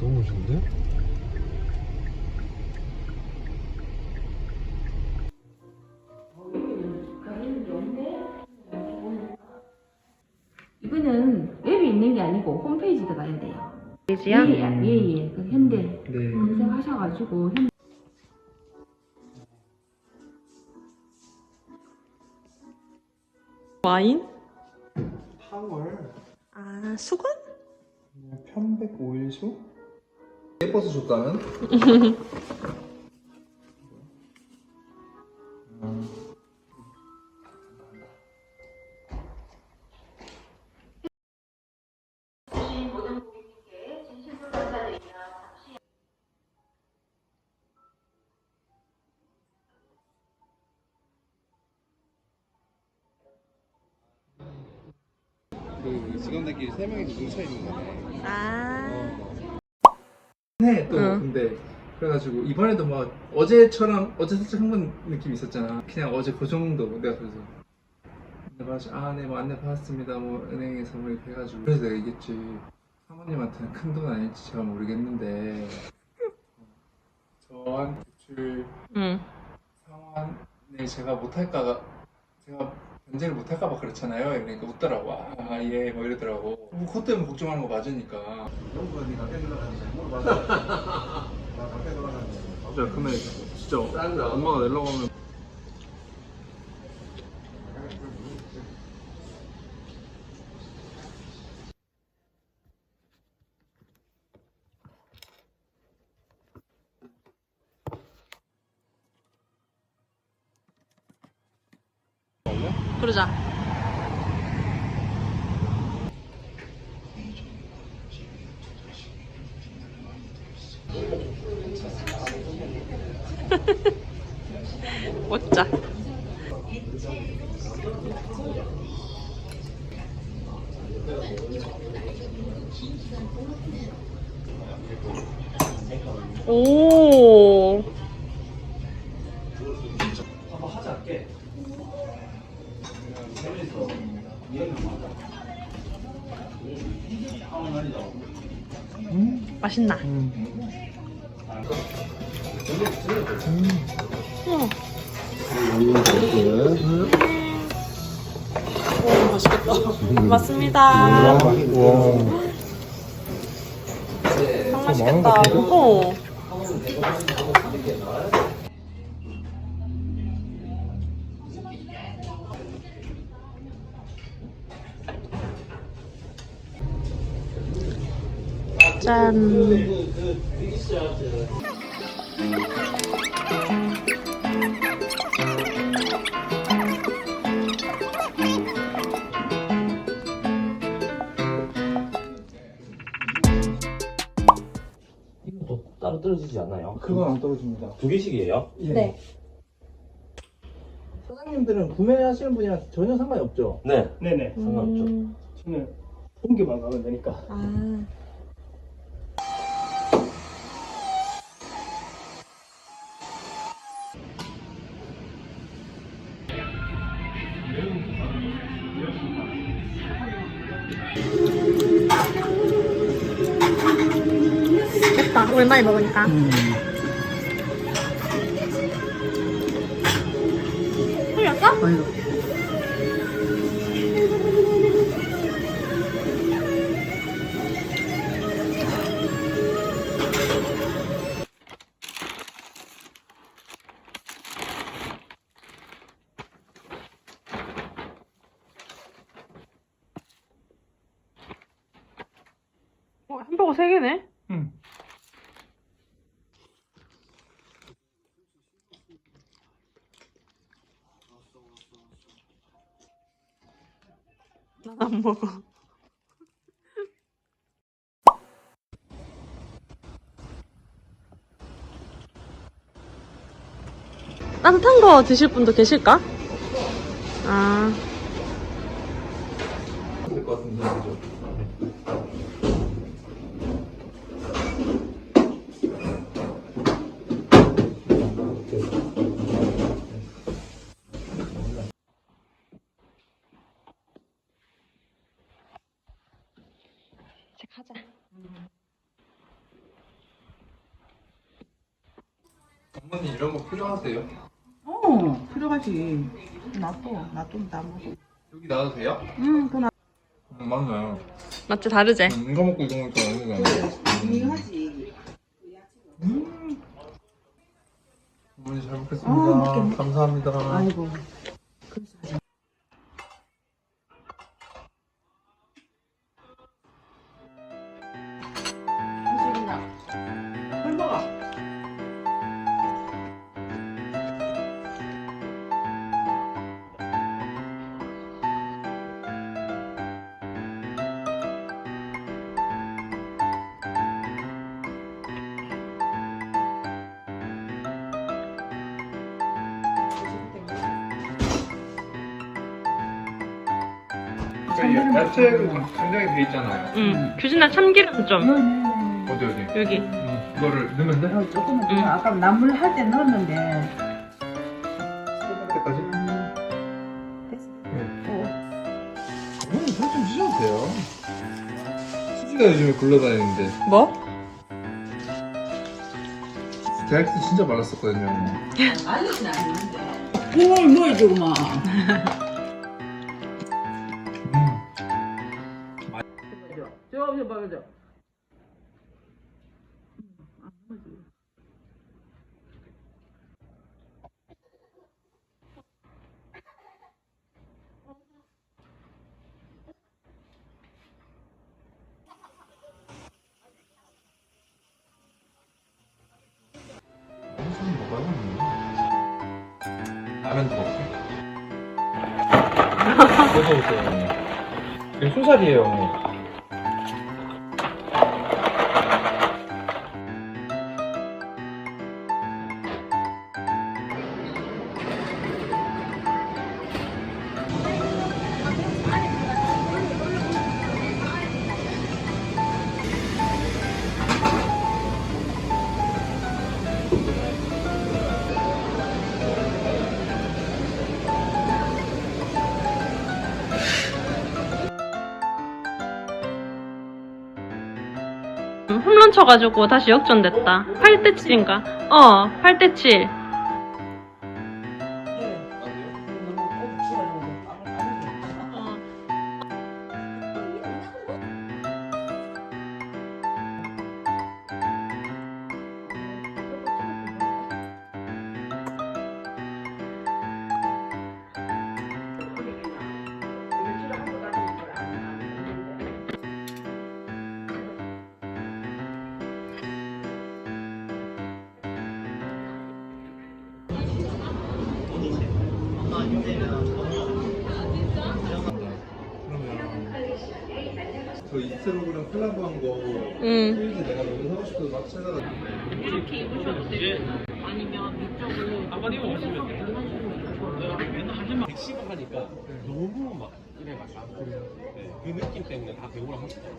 너무 멋있는데? 이거는 웹이 있는 게 아니고 홈페이지 들어가야 돼요. 페이지야? 예예 예, 예. 그 현대 네. 검색하셔가지고 현. 와인? 탕월 아, 수건? 편백 오일수? 예뻐서 줬다는? 그 직원들끼리 세 명이서 뭉쳐 있는 거네. 아. 네, 또 응. 근데 그래가지고 이번에도 막 어제처럼 어제 살짝 한번 느낌 있었잖아. 그냥 어제 그 정도 내가 그래서 내가 아네 뭐 안내 받았습니다. 뭐 은행에서 뭐 이렇게 해가지고 그래서 내가 얘기했지. 사모님한테는 큰 돈 아닐지 잘 모르겠는데 저한 대출 응. 상환을 제가 못할까가 제가 변제를 못할까봐 그렇잖아요. 그러니까 웃더라고. 아, 예, 뭐 이러더라고. 뭐 그것 때문에 걱정하는 거 맞으니까. 영구가 네 가게 들어가는지 물어봤어. 나 가게 들어가는지. 진짜 금액 진짜 엄마가 내려고 하면 그러자. 먹자. 오. 한번 하자 할게. 맛있나? 우와. 오, 맛있겠다. 맞습니다. 참 맛있겠다. 어. 짠. 이것도 따로 떨어지지 않나요? 그건 안 떨어집니다. 두 개씩이에요? 예. 네. 사장님들은 구매하시는 분이랑 전혀 상관이 없죠. 네. 네네. 상관없죠. 음, 저는 옮겨만 가면 되니까. 아. 오랜만에 먹으니까. 흘렸어? 어, 난 안 먹어. 따뜻한 거 드실 분도 계실까? 아, 될것 같은데 그죠? 어머니 이런 거 필요하세요? 어, 필요하지. 놔둬, 다 먹어. 여기 나와도 돼요? 응, 그 놔. 음, 맞나요? 맞지 다르지? 음, 이거 먹고 이거 먹으니까 아니잖아. 중요하지. 음. 어머니 잘 먹겠습니다. 어, 먹겠네. 감사합니다. 아이고. 물 그러니까 야채가 간장이 돼 있잖아요. 응. 규진아 참기름 좀 어디 어디? 여기. 음, 이거를 넣으면 돼? 어, 조금만 더. 응. 아까 나물 할 때 넣었는데. 때까지? 됐어. 어머니 살좀 찌셔도 돼요. 수지가 요즘에 굴러다니는데 뭐? 대학 때 진짜 말랐었거든요. 알리진 않는데. 뭘 넣어야지, 그만. 봐, 그죠? 먹어요? 라면도 먹고. 먹어보세요, 어머니. 이거 소살이에요, 어머 홈런 쳐가지고 다시 역전됐다. 8대 7인가? 어, 8대 7. 저 이스로그랑 콜라보한 거 응. 페이지 내가 너무 사고 싶어서 막 찾아가지고 이렇게 입으셔도 되고 아니면 밑쪽으로 한번 입어보시면 백시가 하니까 너무 막 이래 막 아, 그래요. 네, 그 느낌 때문에 다 배우라 하고 싶어요.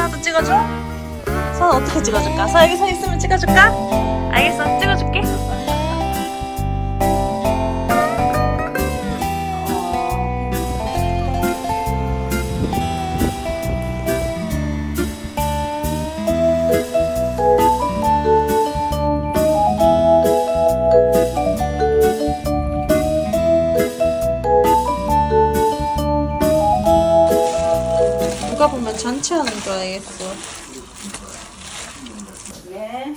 서아도 찍어줘. 서아 어떻게 찍어줄까? 서아 여기 서 있으면 찍어줄까? 알겠어, 잔치하는 줄 알겠어. 예.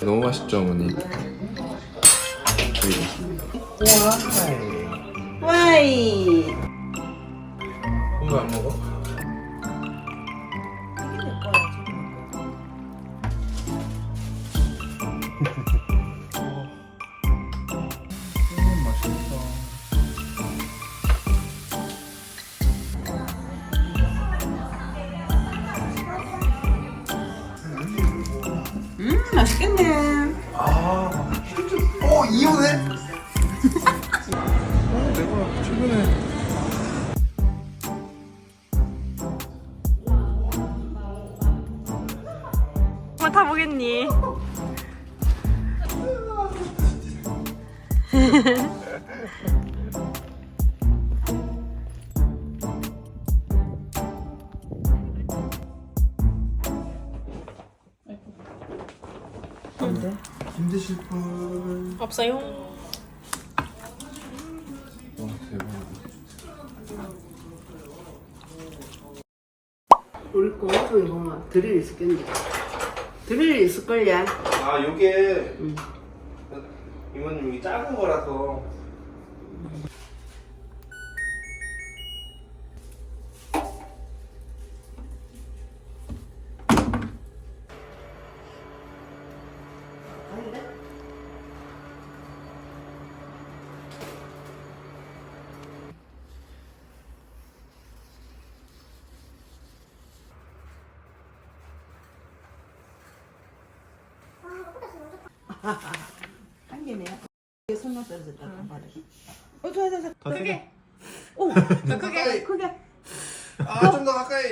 너무 맛있죠, 어머니? 와이. 엄마 안 먹어? 맛있겠네. 아. 어, 이혼해? 드실 분. 없어요. 와 대박. 우리 꼬마도 보면 드릴 있을 건데. 드릴 있을 걸야? 아 요게 응. 이모님 이게 작은 거라서. 한 개네요. 손만 떨어졌다. 말해. 더 크게. 오, 더 크게. 크게. 아 좀 더 가까이.